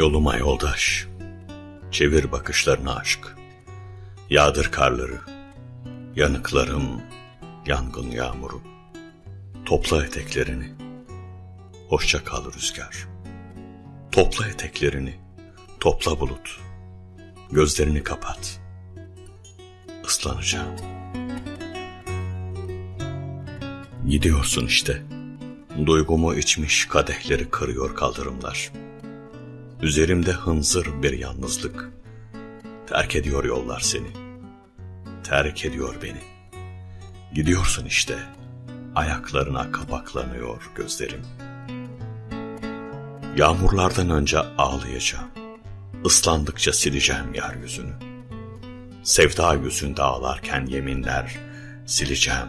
Yoluma yoldaş, çevir bakışlarını aşk. Yağdır karları, yanıklarım, yangın yağmuru. Topla eteklerini, hoşça kal rüzgar. Topla eteklerini, topla bulut. Gözlerini kapat, ıslanacağım. Gidiyorsun işte. Duygumu içmiş kadehleri kırıyor kaldırımlar. Üzerimde hınzır bir yalnızlık. Terk ediyor yollar seni. Terk ediyor beni. Gidiyorsun işte. Ayaklarına kapaklanıyor gözlerim. Yağmurlardan önce ağlayacağım. Islandıkça sileceğim yeryüzünü. Sevda yüzünde ağlarken yeminler sileceğim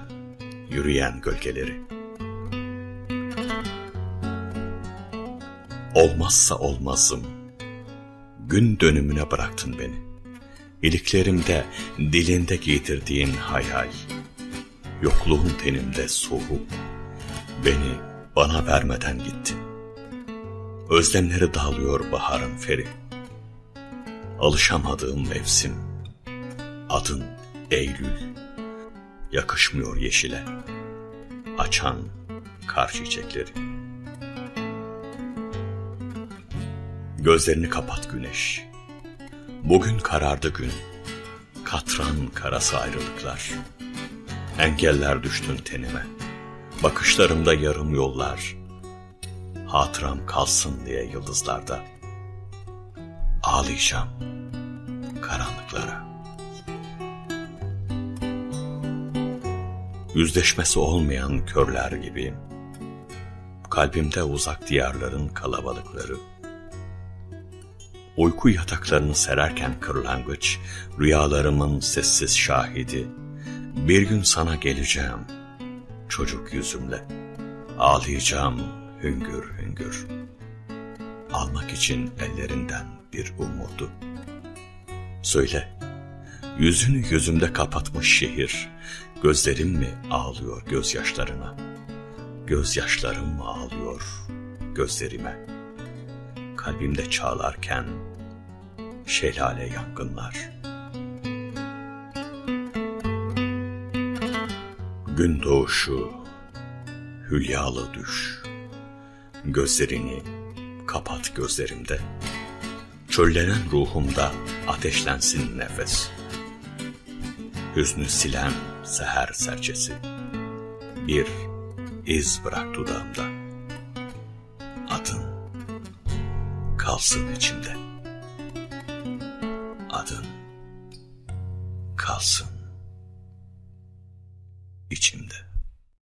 yürüyen gölgeleri. Olmazsa olmazım. Gün dönümüne bıraktın beni. İliklerimde, dilinde giydirdiğin hayal. Yokluğun tenimde soğuk. Beni bana vermeden gittin. Özlemleri dağılıyor baharın feri. Alışamadığım mevsim. Adın Eylül. Yakışmıyor yeşile. Açan kar çiçekleri. Gözlerini kapat güneş. Bugün karardı gün. Katran karası ayrılıklar. Engeller düştün tenime. Bakışlarımda yarım yollar. Hatıram kalsın diye yıldızlarda. Ağlayacağım karanlıklara. Yüzleşmesi olmayan körler gibi. Kalbimde uzak diyarların kalabalıkları. Uyku yataklarını sererken kırlangıç, rüyalarımın sessiz şahidi. Bir gün sana geleceğim, çocuk yüzümle. Ağlayacağım hüngür hüngür. Almak için ellerinden bir umudu. Söyle, yüzünü yüzümde kapatmış şehir, gözlerim mi ağlıyor gözyaşlarına? Gözyaşlarım mı ağlıyor gözlerime? kalbimde çağlarken şelale yangınlar. Gün doğuşu, hülyalı düş, gözlerini kapat gözlerimde. Çöllenen ruhumda ateşlensin nefes. Hüznü silen seher serçesi. Bir iz bırak dudağımda. Adın kalsın içimde. Adın kalsın içimde.